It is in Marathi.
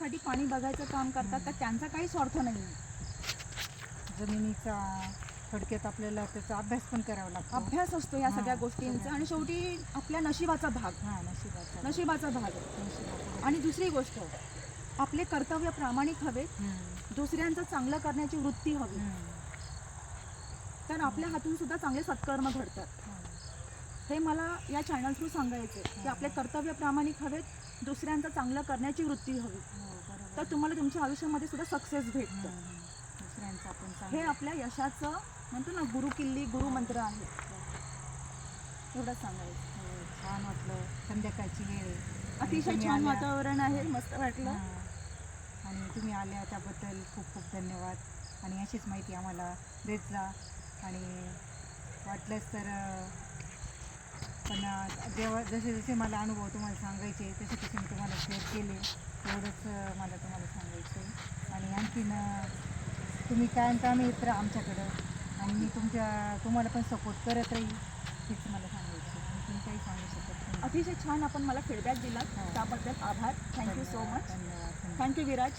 साठी पाणी बघायचं काम करतात तर त्यांचा काही स्वार्थ नाही जमिनीचा थोडक्यात आपल्याला त्याचा अभ्यास पण करावा लागतो. अभ्यास असतो या सगळ्या गोष्टींचा. आणि शेवटी आपल्या नशिबाचा भाग. हा नशिबाचा नशिबाचा भाग. आणि दुसरी गोष्ट आपले कर्तव्य प्रामाणिक हवेत दुसऱ्यांचं चांगलं करण्याची वृत्ती हवी. तर आपल्या हातून सुद्धा चांगले सत्कर्म घडतात. हा. मला या चॅनल थ्रू सांगायचे की आपले कर्तव्य प्रामाणिक हवेत दुसऱ्यांचं चांगलं करण्याची वृत्ती हवी. तर तुम्हाला तुमच्या आयुष्यामध्ये सुद्धा सक्सेस भेटतं. दुसऱ्यांचं आपण हे चांगलं- आपल्या यशाचं म्हणतो ना गुरु किल्ली गुरु मंत्र आहे एवढंच सांगायचं हो, छान वाटलं संध्याकाळची वेळ आहे. अतिशय तुम्ही छान आल्या. वातावरण आहे मस्त वाटलं हा. आणि तुम्ही आल्या त्याबद्दल खूप खूप धन्यवाद आणि अशीच माहिती आम्हाला देत जा आणि वाटलंच तर अं, पण जेव्हा जसे जसे मला अनुभव तुम्हाला सांगायचे तसे तसे मी तुम्हाला शेअर केले. एवढंच मला तुम्हाला सांगायचं आणि आणखीन तुम्ही कायम कामी येत राहा आमच्याकडं. आणि मी तुमच्या तुम्हाला पण सपोर्ट करत राहील हेच मला सांगायचं. आणखीन काही सांगू शकत नाही. अतिशय छान आपण मला फीडबॅक दिला हो. त्याबद्दल आभार. Thank you so much thank you Viraj